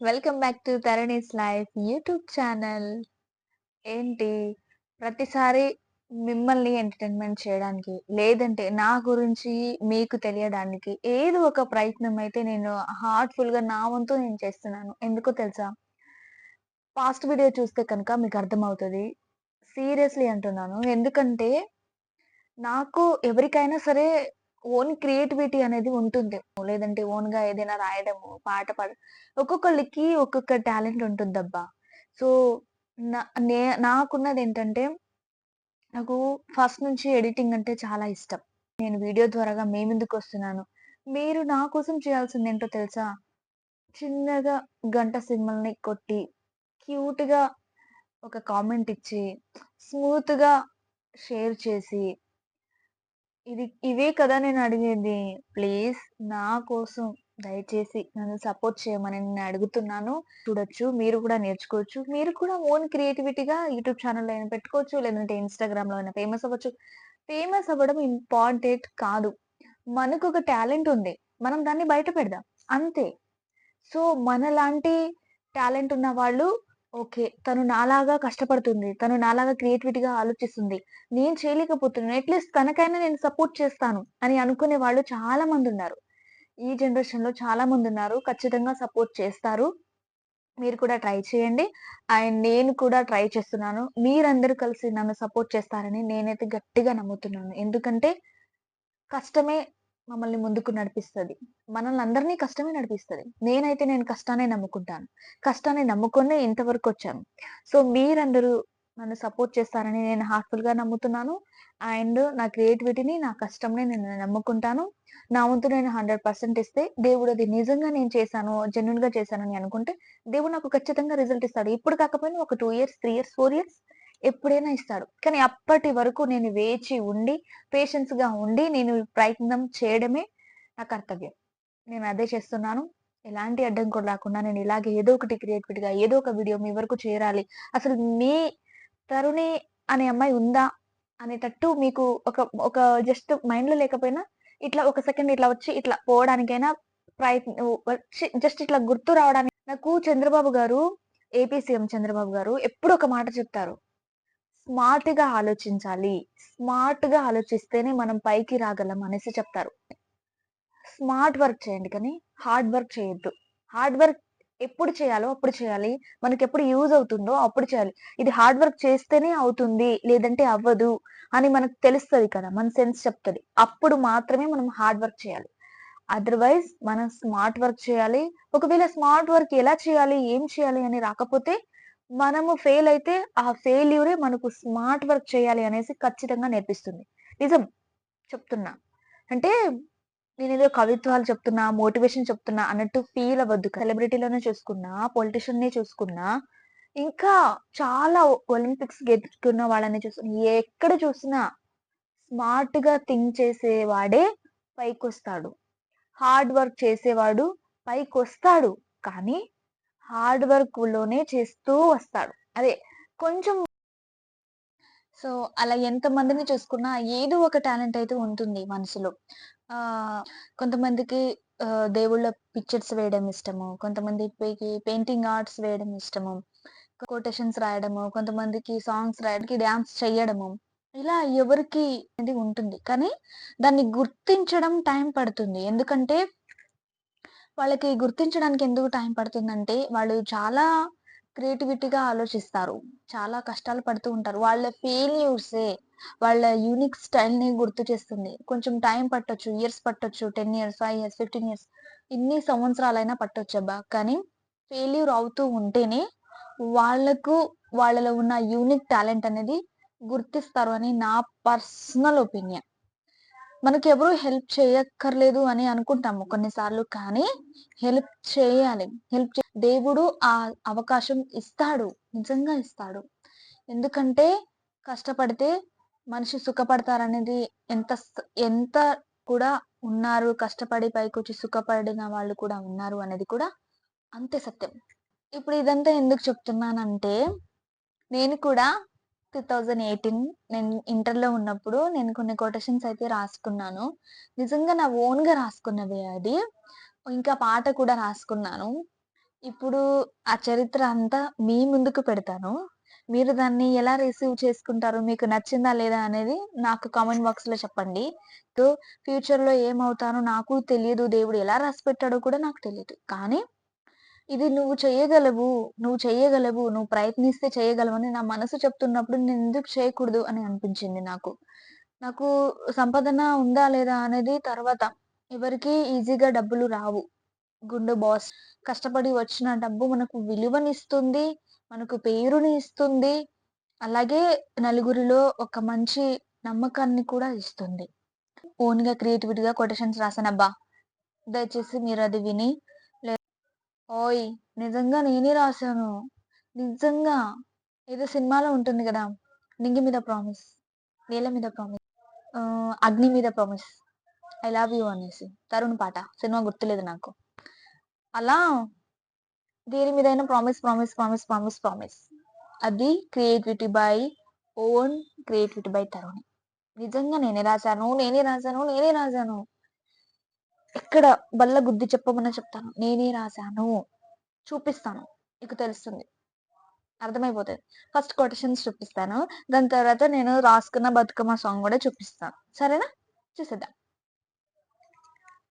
Welcome back to Tharani's life YouTube channel. ఏంటి ప్రతిసారి మిమ్మల్ని ఎంటర్‌టైన్‌మెంట్ చేయడానికి, లేదంటే నా గురించి మీకు తెలియడానికి ఏదో ఒక ప్రయత్నం అయితే నేను హార్ట్‌ఫుల్‌గా నా వంతు నేను చేస్తున్నాను. ఎందుకో తెలుసా? పాస్ట్ వీడియో చూస్తే కనుక మీకు అర్థమవుతుంది సీరియస్‌లీ అంటున్నాను. ఎందుకంటే నాకు ఎవరికైనా సరే ఓన్ క్రియేటివిటీ అనేది ఉంటుంది. లేదంటే ఓన్‌గా ఏదైనా రాయడము, పాట పాడ ఒక్కొక్కళ్ళకి ఒక్కొక్క టాలెంట్ ఉంటుంది అబ్బా సో, నా నే నాకున్నదేంటంటే, నాకు ఫస్ట్ నుంచి ఎడిటింగ్ అంటే చాలా ఇష్టం. నేను వీడియో ద్వారాగా మేమెందుకు వస్తున్నాను మీరు నా కోసం చేయాల్సింది ఏంటో తెలుసా? చిన్నగా గంట సినిమాల్ని కొట్టి, క్యూట్‌గా ఒక కామెంట్ ఇచ్చి, స్మూత్‌గా షేర్ చేసి ఇది ఇవే కదా నేను అడిగేది. ప్లీజ్ నా కోసం దయచేసి నన్ను సపోర్ట్ చేయమని నేను అడుగుతున్నాను. చూడొచ్చు. మీరు కూడా నేర్చుకోవచ్చు. మీరు కూడా ఓన్ క్రియేటివిటీగా యూట్యూబ్ ఛానల్లో అయినా పెట్టుకోవచ్చు. లేదంటే ఇన్‌స్టాగ్రామ్‌లో అయినా ఫేమస్ అవ్వచ్చు. ఫేమస్ అవ్వడం ఇంపార్టెంట్ కాదు. మనకు ఒక టాలెంట్ ఉంది. మనం దాన్ని బయట పెడదాం. అంతే. సో, మనలాంటి టాలెంట్ ఉన్న వాళ్ళు ఓకే. తను నాలాగా కష్టపడుతుంది. తను నాలాగా క్రియేటివిటీగా ఆలోచిస్తుంది. నేను చేయలేకపోతున్నాను. అట్‌లీస్ట్ తనకైనా నేను సపోర్ట్ చేస్తాను అని అనుకునే వాళ్ళు చాలా మందున్నారు. ఈ జనరేషన్‌లో చాలా మందున్నారు. ఖచ్చితంగా సపోర్ట్ చేస్తారు. మీరు కూడా ట్రై చేయండి. అండ్ నేను కూడా ట్రై చేస్తున్నాను. మీరందరూ కలిసి నన్ను సపోర్ట్ చేస్తారని నేనైతే గట్టిగా నమ్ముతున్నాను. ఎందుకంటే కష్టమే మమ్మల్ని ముందుకు నడిపిస్తుంది మనల్ని అందరిని కష్టమే నడిపిస్తుంది నేనైతే నేను కష్టాన్ని నమ్ముకుంటాను. కష్టాన్ని నమ్ముకునే ఇంతవరకు వచ్చాను సో, మీరందరూ నన్ను సపోర్ట్ చేస్తారని నేను హార్ట్ఫుల్గా నమ్ముతున్నాను. అండ్ నా క్రియేటివిటీని, నా కష్టంని నేను నమ్ముకుంటాను. నా వంతు నేను 100% ఇస్తే దేవుడు అది నిజంగా నేను చేశాను, జెన్యూన్‌గా చేశానని అనుకుంటే దేవుడు నాకు ఖచ్చితంగా రిజల్ట్ ఇస్తాడు. ఇప్పుడు కాకపోయినా ఒక two years, three years, four years ఎప్పుడైనా ఇస్తాడు. కానీ అప్పటి వరకు నేను వేచి ఉండి, పేషెన్స్‌గా ఉండి నేను ప్రయత్నం చేయడమే నా కర్తవ్యం. నేను అదే చేస్తున్నాను. ఎలాంటి అడ్డంకులు రాకుండా నేను ఇలాగే ఏదో ఒకటి క్రియేటివిటీగా ఏదో ఒక వీడియో మీ వరకు చేరాలి. అసలు మీ తరుణి అనే అమ్మాయి ఉందా? అనేటట్టు మీకు ఒక ఒక జస్ట్ మైండ్‌లో లేకపోయినా ఇట్లా ఒక సెకండ్ ఇట్లా వచ్చి ఇట్లా పోవడానికైనా ప్రయత్న వచ్చి జస్ట్ ఇట్లా గుర్తు రావడానికి నాకు చంద్రబాబు గారు, ఏపీ సీఎం చంద్రబాబు గారు ఎప్పుడు ఒక మాట చెప్తారు. స్మార్ట్‌గా ఆలోచించాలి. స్మార్ట్‌గా ఆలోచిస్తేనే మనం పైకి రాగలం అనేసి చెప్తారు. స్మార్ట్ వర్క్ చేయండి కానీ హార్డ్ వర్క్ చేయొద్దు. హార్డ్ వర్క్ ఎప్పుడు చేయాలో అప్పుడు చేయాలి. మనకెప్పుడు యూజ్ అవుతుందో అప్పుడు చేయాలి. ఇది హార్డ్ వర్క్ చేస్తేనే అవుతుంది. లేదంటే అవ్వదు అని మనకు తెలుస్తుంది కదా! మన సెన్స్ చెప్తుంది అప్పుడు మాత్రమే మనం హార్డ్ వర్క్ చేయాలి. అదర్‌వైజ్ మనం స్మార్ట్ వర్క్ చేయాలి. ఒకవేళ స్మార్ట్ వర్క్ ఎలా చేయాలి? ఏం చేయాలి? అని రాకపోతే మనము ఫెయిల్ అయితే ఆ ఫెయిల్యూరే మనకు స్మార్ట్ వర్క్ చేయాలి అనేసి ఖచ్చితంగా నేర్పిస్తుంది. నిజం చెప్తున్నా. అంటే నేను ఏదో కవిత్వాలు చెప్తున్నా, మోటివేషన్ చెప్తున్నా అన్నట్టు ఫీల్ అవ్వద్దు. సెలబ్రిటీలోనే చూసుకున్నా, పొలిటీషియన్‌నే చూసుకున్నా, ఇంకా చాలా ఒలింపిక్స్ గెలుచుకున్న వాళ్ళని చూసుకున్నా, ఎక్కడ చూసినా స్మార్ట్‌గా థింక్ చేసేవాడే పైకి వస్తాడు హార్డ్ వర్క్ చేసేవాడు పైకి వస్తాడు కానీ హార్డ్ వర్క్లోనే చేస్తూ వస్తాడు. అదే కొంచెం సో, అలా ఎంతమందిని చూసుకున్నా ఏదో ఒక టాలెంట్ అయితే ఉంటుంది మనసులో. కొంతమందికి దేవుళ్ళ పిక్చర్స్ వేయడం ఇష్టము. కొంతమందికి పెయింటింగ్ ఆర్ట్స్ వేయడం ఇష్టము. కొటేషన్స్ రాయడము, కొంతమందికి సాంగ్స్ రాయడానికి డ్యాన్స్ చెయ్యడము. ఇలా ఎవరికి అనేది ఉంటుంది. కానీ దాన్ని గుర్తించడం టైం పడుతుంది. ఎందుకంటే వాళ్ళకి గుర్తించడానికి ఎందుకు టైం పడుతుందంటే, వాళ్ళు చాలా క్రియేటివిటీగా ఆలోచిస్తారు. చాలా కష్టాలు పడుతూ ఉంటారు. వాళ్ళ ఫెయిల్యూర్సే వాళ్ళ యూనిక్ స్టైల్‌ని గుర్తు చేస్తుంది. కొంచెం టైం పట్టొచ్చు. ఇయర్స్ పట్టొచ్చు. 10 ఇయర్స్, ఫైవ్ ఇయర్స్, 15 ఇయర్స్ ఇన్ని సంవత్సరాలైనా పట్టొచ్చబ్బా! కానీ ఫెయిల్యూర్ అవుతూ ఉంటేనే వాళ్ళకు వాళ్ళలో ఉన్న యూనిక్ టాలెంట్ అనేది గుర్తిస్తారు అని నా పర్సనల్ ఒపీనియన్. మనకెవరు హెల్ప్ చేయక్కర్లేదు అని అనుకుంటాము కొన్నిసార్లు. కానీ హెల్ప్ చేయాలి. హెల్ప్ దేవుడు ఆ అవకాశం ఇస్తాడు. నిజంగా ఇస్తాడు. ఎందుకంటే కష్టపడితే మనిషి సుఖపడతారనేది ఎంత ఎంత కూడా ఉన్నారు. కష్టపడి పైకొచ్చి సుఖపడిన వాళ్ళు కూడా ఉన్నారు అనేది కూడా అంతే సత్యం. ఇప్పుడు ఇదంతా ఎందుకు చెప్తున్నానంటే, నేను కూడా 2018 నేను ఇంటర్‌లో ఉన్నప్పుడు నేను కొన్ని కొటేషన్స్ అయితే రాసుకున్నాను. నిజంగా నా ఓన్‌గా రాసుకున్నది అది. ఇంకా పాట కూడా రాసుకున్నాను. ఇప్పుడు ఆ చరిత్ర అంతా మీ ముందుకు పెడతాను. మీరు దాన్ని ఎలా రిసీవ్ చేసుకుంటారు? మీకు నచ్చిందా లేదా అనేది నాకు కామెంట్ బాక్స్‌లో చెప్పండి. ఫ్యూచర్ ఫ్యూచర్‌లో ఏమవుతానో నాకు తెలియదు. దేవుడు ఎలా రాసి పెట్టాడో కూడా నాకు తెలియదు కానీ ఇది నువ్వు చేయగలవు, నువ్వు చేయగలవు, నువ్వు ప్రయత్నిస్తే చేయగలవని నా మనసు చెప్తున్నప్పుడు నేను ఎందుకు చేయకూడదు అని అనిపించింది నాకు. నాకు సంపాదన ఉందా లేదా అనేది తర్వాత. ఎవరికీ ఈజీగా డబ్బులు రావు. గుండె బాస్. కష్టపడి వచ్చిన డబ్బు మనకు విలువనిస్తుంది. మనకు పేరుని ఇస్తుంది. అలాగే నలుగురిలో ఒక మంచి నమ్మకాన్ని కూడా ఇస్తుంది. ఓన్‌గా క్రియేటివిటీగా కొటేషన్స్ రాసానబ్బా! దయచేసి మీరు అది విని ఓయ్! నిజంగా నేనే రాశాను నిజంగా. ఏదో సినిమాలో ఉంటుంది కదా 'నింగి మీద ప్రామిస్', 'నేల మీద ప్రామిస్' 'అగ్ని మీద ప్రామిస్', 'ఐ లవ్ యూ' అనేసి. తరుణ్ పాట. సినిమా గుర్తులేదు నాకు. అలా దేని మీదైనా promise, promise, promise, promise, promise. అది creativity by own creativity by Tarun. నిజంగా నేనే రాశాను నేనే రాశాను నేనే రాశాను ఎక్కడ బల్ల గుద్ది చెప్పమని చెప్తాను. నేనే రాశాను చూపిస్తాను. మీకు తెలుస్తుంది. అర్థమైపోతుంది ఫస్ట్ కొటేషన్స్ చూపిస్తాను. దాని తర్వాత నేను రాసుకున్న 'బతుకమ్మ' సాంగ్ కూడా చూపిస్తాను. సరేనా? చూసేద్దాం.